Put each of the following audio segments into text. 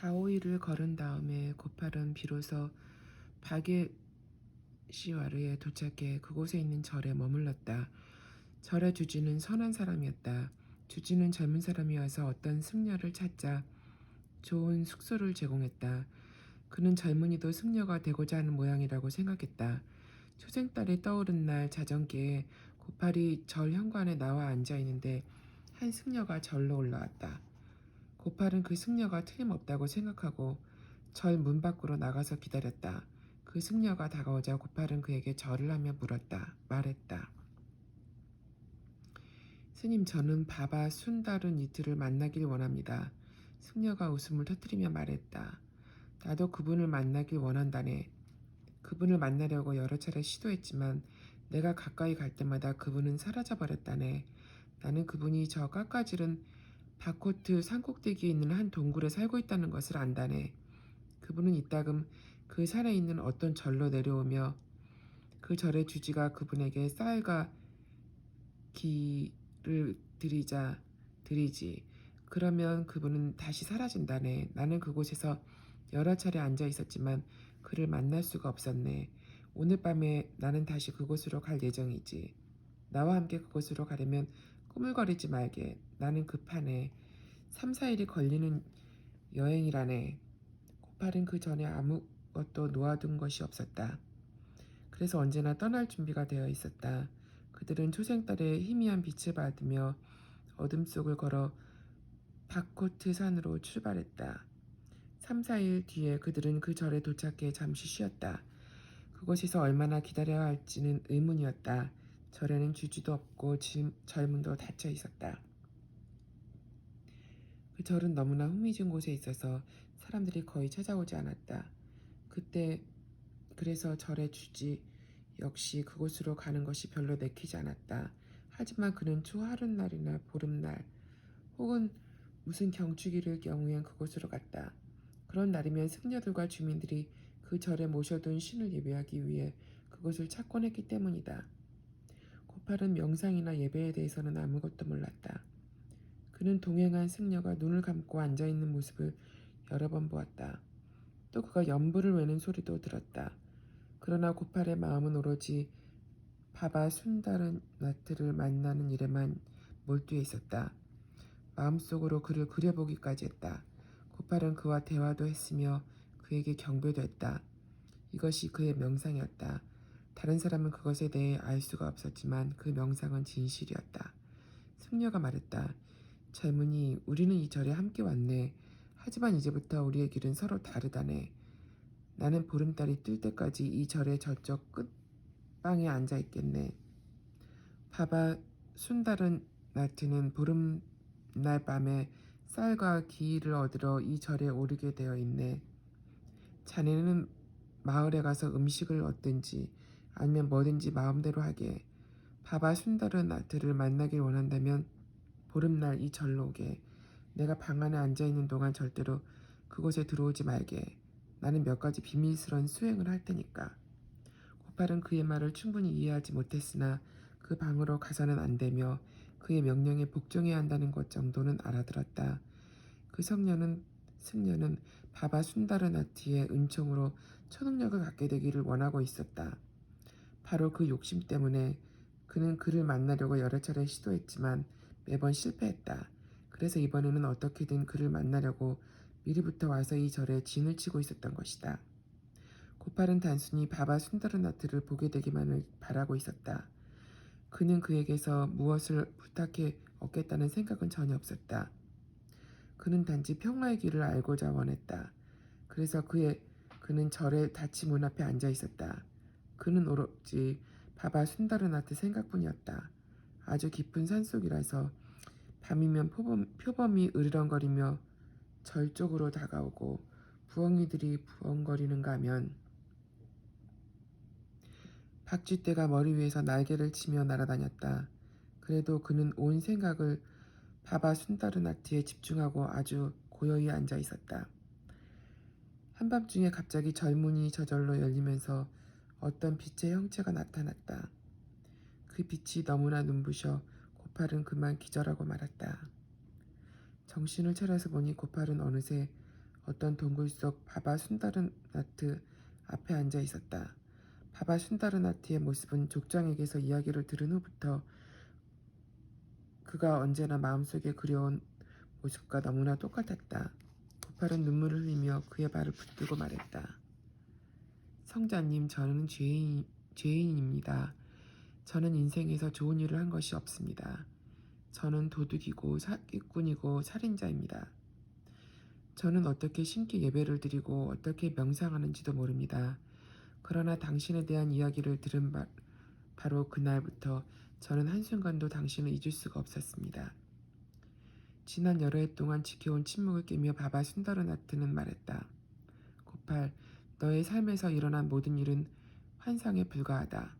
4, 5일을 걸은 다음에 고팔은 비로소 바게시와르에 도착해 그곳에 있는 절에 머물렀다. 절의 주지는 선한 사람이었다. 주지는 젊은 사람이어서 어떤 승려를 찾자 좋은 숙소를 제공했다. 그는 젊은이도 승려가 되고자 하는 모양이라고 생각했다. 초생달이 떠오른 날 자정기에 고팔이 절 현관에 나와 앉아 있는데 한 승려가 절로 올라왔다. 고팔은 그 승려가 틀림없다고 생각하고 절 문 밖으로 나가서 기다렸다. 그 승려가 다가오자 고팔은 그에게 절을 하며 물었다. 말했다. 스님 저는 바바 순다른 이틀을 만나길 원합니다. 승려가 웃음을 터뜨리며 말했다. 나도 그분을 만나길 원한다네. 그분을 만나려고 여러 차례 시도했지만 내가 가까이 갈 때마다 그분은 사라져 버렸다네. 나는 그분이 저 깎아지른 바코트 산꼭대기에 있는 한 동굴에 살고 있다는 것을 안다네. 그분은 이따금 그 산에 있는 어떤 절로 내려오며 그 절의 주지가 그분에게 쌀과 기를 드리자 드리지. 그러면 그분은 다시 사라진다네. 나는 그곳에서 여러 차례 앉아 있었지만 그를 만날 수가 없었네. 오늘 밤에 나는 다시 그곳으로 갈 예정이지. 나와 함께 그곳으로 가려면 꾸물거리지 말게. 나는 급하네. 3, 4일이 걸리는 여행이라네. 고팔은 그 전에 아무것도 놓아둔 것이 없었다. 그래서 언제나 떠날 준비가 되어 있었다. 그들은 초생달의 희미한 빛을 받으며 어둠 속을 걸어 바코트 산으로 출발했다. 3, 4일 뒤에 그들은 그 절에 도착해 잠시 쉬었다. 그곳에서 얼마나 기다려야 할지는 의문이었다. 절에는 주지도 없고 짐- 젊은도 닫혀 있었다. 그 절은 너무나 흥미진 곳에 있어서 사람들이 거의 찾아오지 않았다. 그때 그래서 절의 주지 역시 그곳으로 가는 것이 별로 내키지 않았다. 하지만 그는 초하룻날이나 보름날 혹은 무슨 경축일의 경우엔 그곳으로 갔다. 그런 날이면 승려들과 주민들이 그 절에 모셔둔 신을 예배하기 위해 그곳을 찾곤 했기 때문이다. 고팔은 명상이나 예배에 대해서는 아무것도 몰랐다. 그는 동행한 승려가 눈을 감고 앉아 있는 모습을 여러 번 보았다. 또 그가 연불을 외는 소리도 들었다. 그러나 고팔의 마음은 오로지 바바 순다른 나트를 만나는 일에만 몰두해 있었다. 마음속으로 그를 그려보기까지 했다. 고팔은 그와 대화도 했으며 그에게 경배도 했다. 이것이 그의 명상이었다. 다른 사람은 그것에 대해 알 수가 없었지만 그 명상은 진실이었다. 승려가 말했다. 젊은이, 우리는 이 절에 함께 왔네. 하지만 이제부터 우리의 길은 서로 다르다네. 나는 보름달이 뜰 때까지 이 절의 저쪽 끝방에 앉아 있겠네. 바바 순다른 나트는 보름날 밤에 쌀과 기를 얻으러 이 절에 오르게 되어 있네. 자네는 마을에 가서 음식을 얻든지 아니면 뭐든지 마음대로 하게. 바바 순다른 나트를 만나길 원한다면 보름날 이 절로 오게. 내가 방 안에 앉아있는 동안 절대로 그곳에 들어오지 말게. 나는 몇 가지 비밀스러운 수행을 할 테니까. 고팔은 그의 말을 충분히 이해하지 못했으나 그 방으로 가서는 안 되며 그의 명령에 복종해야 한다는 것 정도는 알아들었다. 그 성녀는 승려는 바바 순다르나티의 은총으로 초능력을 갖게 되기를 원하고 있었다. 바로 그 욕심 때문에 그는 그를 만나려고 여러 차례 시도했지만 매번 실패했다. 그래서 이번에는 어떻게든 그를 만나려고 미리부터 와서 이 절에 진을 치고 있었던 것이다. 고팔은 단순히 바바 순다르나트를 보게 되기만을 바라고 있었다. 그는 그에게서 무엇을 부탁해 얻겠다는 생각은 전혀 없었다. 그는 단지 평화의 길을 알고자 원했다. 그래서 그의 그는 절의 닫힌 문 앞에 앉아 있었다. 그는 오로지 바바 순다르나트 생각뿐이었다. 아주 깊은 산속이라서 밤이면 표범, 표범이 으르렁거리며 절 쪽으로 다가오고 부엉이들이 부엉거리는가 하면 박쥐떼가 머리 위에서 날개를 치며 날아다녔다. 그래도 그는 온 생각을 바바 순다르나트에 집중하고 아주 고요히 앉아 있었다. 한밤중에 갑자기 절문이 저절로 열리면서 어떤 빛의 형체가 나타났다. 그 빛이 너무나 눈부셔 고팔은 그만 기절하고 말았다. 정신을 차려서 보니 고팔은 어느새 어떤 동굴 속 바바 순다르나트 앞에 앉아 있었다. 바바 순다르나트의 모습은 족장에게서 이야기를 들은 후부터 그가 언제나 마음속에 그려온 모습과 너무나 똑같았다. 고팔은 눈물을 흘리며 그의 발을 붙들고 말했다. 성자님, 저는 죄인, 죄인입니다. 저는 인생에서 좋은 일을 한 것이 없습니다. 저는 도둑이고 사기꾼이고 살인자입니다. 저는 어떻게 신께 예배를 드리고 어떻게 명상하는지도 모릅니다. 그러나 당신에 대한 이야기를 들은 바, 바로 그날부터 저는 한순간도 당신을 잊을 수가 없었습니다. 지난 여러 해 동안 지켜온 침묵을 깨며 바바 순다르나트는 말했다. 고팔, 너의 삶에서 일어난 모든 일은 환상에 불과하다.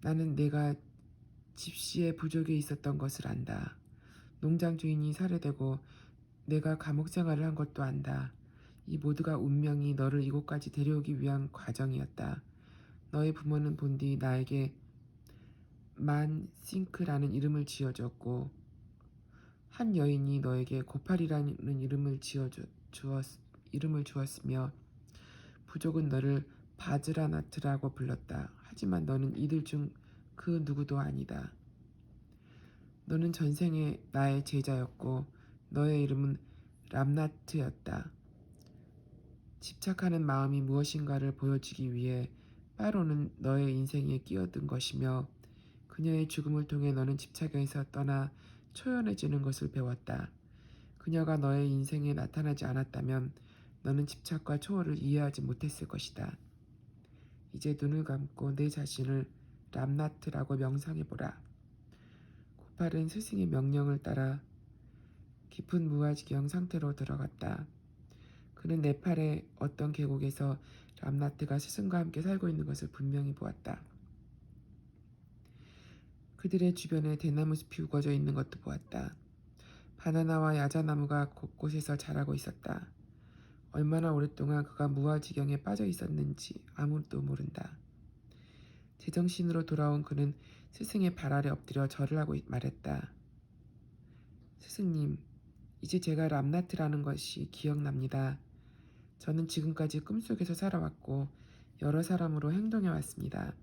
나는 내가 집시의 부족에 있었던 것을 안다. 농장 주인이 살해되고 내가 감옥 생활을 한 것도 안다. 이 모두가 운명이 너를 이곳까지 데려오기 위한 과정이었다. 너의 부모는 본디 나에게 만 싱크라는 이름을 지어줬고 한 여인이 너에게 고팔이라는 이름을 지어 주었 이름을 주었으며 부족은 너를 바즈라나트라고 불렀다. 하지만 너는 이들 중 그 누구도 아니다. 너는 전생에 나의 제자였고 너의 이름은 람나트였다. 집착하는 마음이 무엇인가를 보여주기 위해 파로는 너의 인생에 끼어든 것이며 그녀의 죽음을 통해 너는 집착에서 떠나 초연해지는 것을 배웠다. 그녀가 너의 인생에 나타나지 않았다면 너는 집착과 초월을 이해하지 못했을 것이다. 이제 눈을 감고 내 자신을 람나트라고 명상해보라. 고팔은 스승의 명령을 따라 깊은 무아지경 상태로 들어갔다. 그는 네팔의 어떤 계곡에서 람나트가 스승과 함께 살고 있는 것을 분명히 보았다. 그들의 주변에 대나무 숲이 우거져 있는 것도 보았다. 바나나와 야자나무가 곳곳에서 자라고 있었다. 얼마나 오랫동안 그가 무아지경에 빠져 있었는지 아무도 모른다. 제정신으로 돌아온 그는 스승의 발 아래 엎드려 절을 하고 말했다. 스승님, 이제 제가 람나트라는 것이 기억납니다. 저는 지금까지 꿈속에서 살아왔고 여러 사람으로 행동해 왔습니다.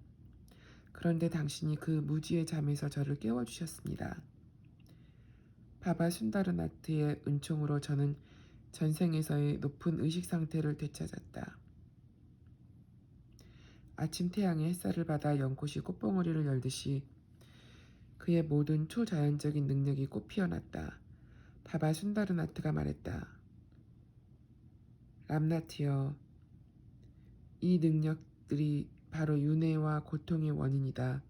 그런데 당신이 그 무지의 잠에서 저를 깨워주셨습니다. 바바 순다르나트의 은총으로 저는 전생에서의 높은 의식 상태를 되찾았다. 아침 태양의 햇살을 받아 연꽃이 꽃봉오리를 열듯이 그의 모든 초자연적인 능력이 꽃 피어났다. 바바 순다르나트가 말했다. 람나티여, 이 능력들이 바로 윤회와 고통의 원인이다.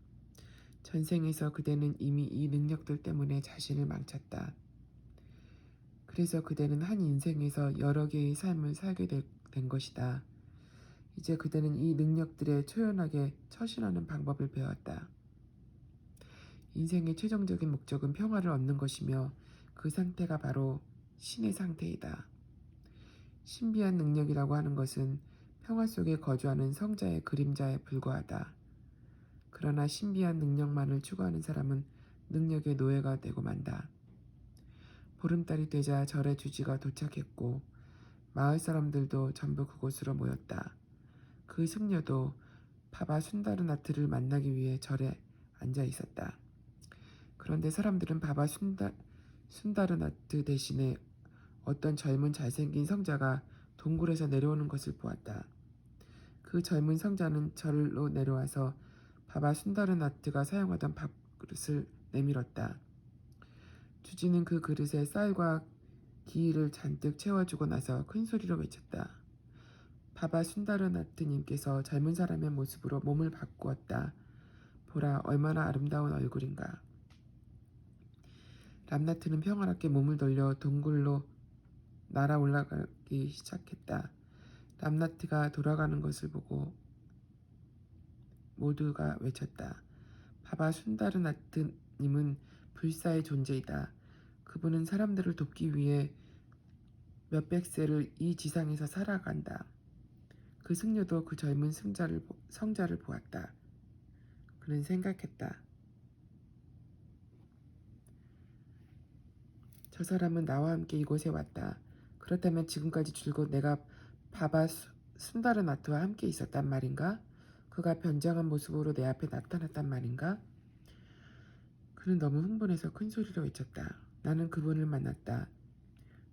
전생에서 그대는 이미 이 능력들 때문에 자신을 망쳤다. 그래서 그대는 한 인생에서 여러 개의 삶을 살게 되, 된 것이다. 이제 그대는 이 능력들에 초연하게 처신하는 방법을 배웠다. 인생의 최종적인 목적은 평화를 얻는 것이며 그 상태가 바로 신의 상태이다. 신비한 능력이라고 하는 것은 평화 속에 거주하는 성자의 그림자에 불과하다. 그러나 신비한 능력만을 추구하는 사람은 능력의 노예가 되고 만다. 보름달이 되자 절의 주지가 도착했고 마을 사람들도 전부 그곳으로 모였다. 그 승려도 바바 순다르나트를 만나기 위해 절에 앉아 있었다. 그런데 사람들은 바바 순다, 순다르나트 대신에 어떤 젊은 잘생긴 성자가 동굴에서 내려오는 것을 보았다. 그 젊은 성자는 절로 내려와서 바바 순다르나트가 사용하던 밥그릇을 내밀었다. 주지는 그 그릇에 쌀과 기를 잔뜩 채워주고 나서 큰 소리로 외쳤다. 바바 순다르나트님께서 젊은 사람의 모습으로 몸을 바꾸었다. 보라 얼마나 아름다운 얼굴인가. 람나트는 평화롭게 몸을 돌려 동굴로 날아 올라가기 시작했다. 람나트가 돌아가는 것을 보고 모두가 외쳤다. 바바 순다르나트님은 불사의 존재이다. 그분은 사람들을 돕기 위해 몇백 세를 이 지상에서 살아간다. 그 승려도 그 젊은 승자를, 성자를 보았다. 그는 생각했다. 저 사람은 나와 함께 이곳에 왔다. 그렇다면 지금까지 줄곧 내가 바바 수- 순다르 나트와 함께 있었단 말인가? 그가 변장한 모습으로 내 앞에 나타났단 말인가? 그는 너무 흥분해서 큰 소리로 외쳤다. 나는 그분을 만났다.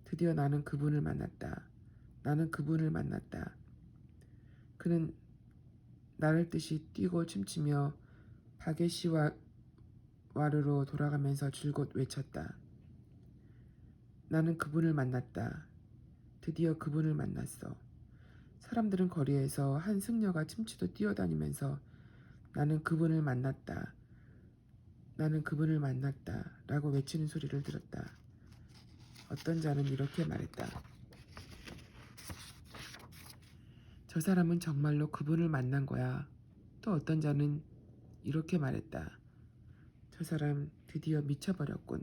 드디어 나는 그분을 만났다. 나는 그분을 만났다. 그는 나를 뜻이 뛰고 춤추며 바게시와 와르로 돌아가면서 줄곧 외쳤다. 나는 그분을 만났다. 드디어 그분을 만났어. 사람들은 거리에서 한 승려가 춤추듯 뛰어다니면서 나는 그분을 만났다. 나는 그분을 만났다. 라고 외치는 소리를 들었다. 어떤 자는 이렇게 말했다. 저 사람은 정말로 그분을 만난 거야. 또 어떤 자는 이렇게 말했다. 저 사람 드디어 미쳐버렸군.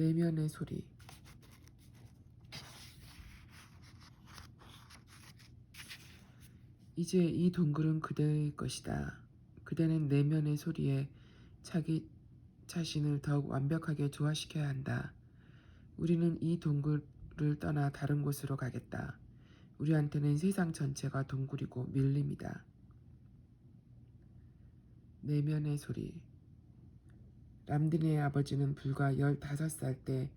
내면의 소리. 이제 이 동굴은 그대의 것이다. 그대는 내면의 소리에 자기 자신을 더욱 완벽하게 조화시켜야 한다. 우리는 이 동굴을 떠나 다른 곳으로 가겠다. 우리한테는 세상 전체가 동굴이고 밀림이다. 내면의 소리. 람딘의 아버지는 불과 15살 때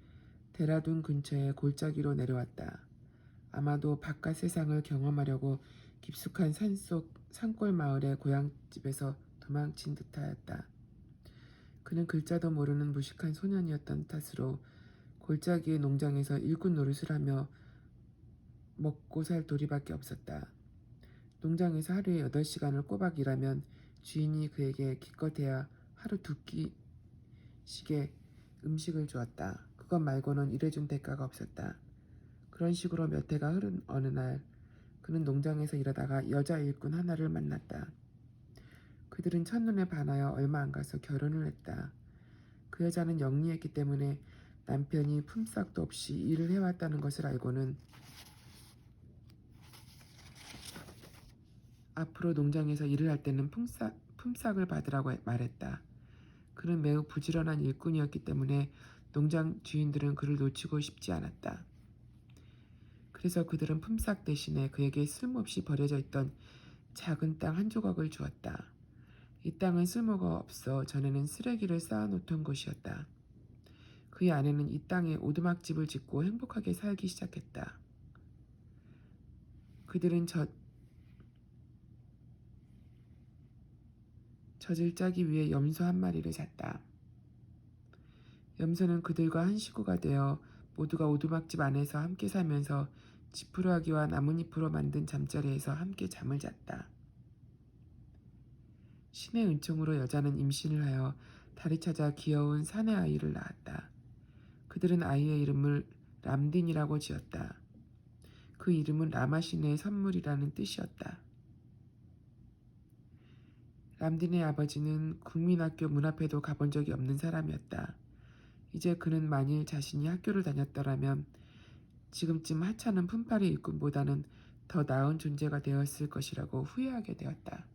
데라둔 근처의 골짜기로 내려왔다. 아마도 바깥 세상을 경험하려고 깊숙한 산속 산골 마을의 고향집에서 도망친 듯하였다. 그는 글자도 모르는 무식한 소년이었던 탓으로 골짜기의 농장에서 일꾼 노릇을 하며 먹고 살 도리밖에 없었다. 농장에서 하루에 8시간을 꼬박 일하면 주인이 그에게 기껏해야 하루 두 끼 씩의 음식을 주었다. 그것 말고는 일해준 대가가 없었다. 그런 식으로 몇 해가 흐른 어느 날 그는 농장에서 일하다가 여자 일꾼 하나를 만났다. 그들은 첫눈에 반하여 얼마 안 가서 결혼을 했다. 그 여자는 영리했기 때문에 남편이 품삯도 없이 일을 해왔다는 것을 알고는 앞으로 농장에서 일을 할 때는 품삯, 품삯을 받으라고 말했다. 그는 매우 부지런한 일꾼이었기 때문에 농장 주인들은 그를 놓치고 싶지 않았다. 그래서 그들은 품삯 대신에 그에게 쓸모없이 버려져 있던 작은 땅 한 조각을 주었다. 이 땅은 쓸모가 없어 전에는 쓰레기를 쌓아놓던 곳이었다. 그의 아내는 이 땅에 오두막집을 짓고 행복하게 살기 시작했다. 그들은 저, 젖을 짜기 위해 염소 한 마리를 샀다. 염소는 그들과 한 식구가 되어 모두가 오두막집 안에서 함께 살면서 지푸라기와 나뭇잎으로 만든 잠자리에서 함께 잠을 잤다. 신의 은총으로 여자는 임신을 하여 달이 찾아 귀여운 사내 아이를 낳았다. 그들은 아이의 이름을 람딘이라고 지었다. 그 이름은 라마 신의 선물이라는 뜻이었다. 람딘의 아버지는 국민학교 문 앞에도 가본 적이 없는 사람이었다. 이제 그는 만일 자신이 학교를 다녔더라면 지금쯤 하찮은 품팔이 일꾼보다는 더 나은 존재가 되었을 것이라고 후회하게 되었다.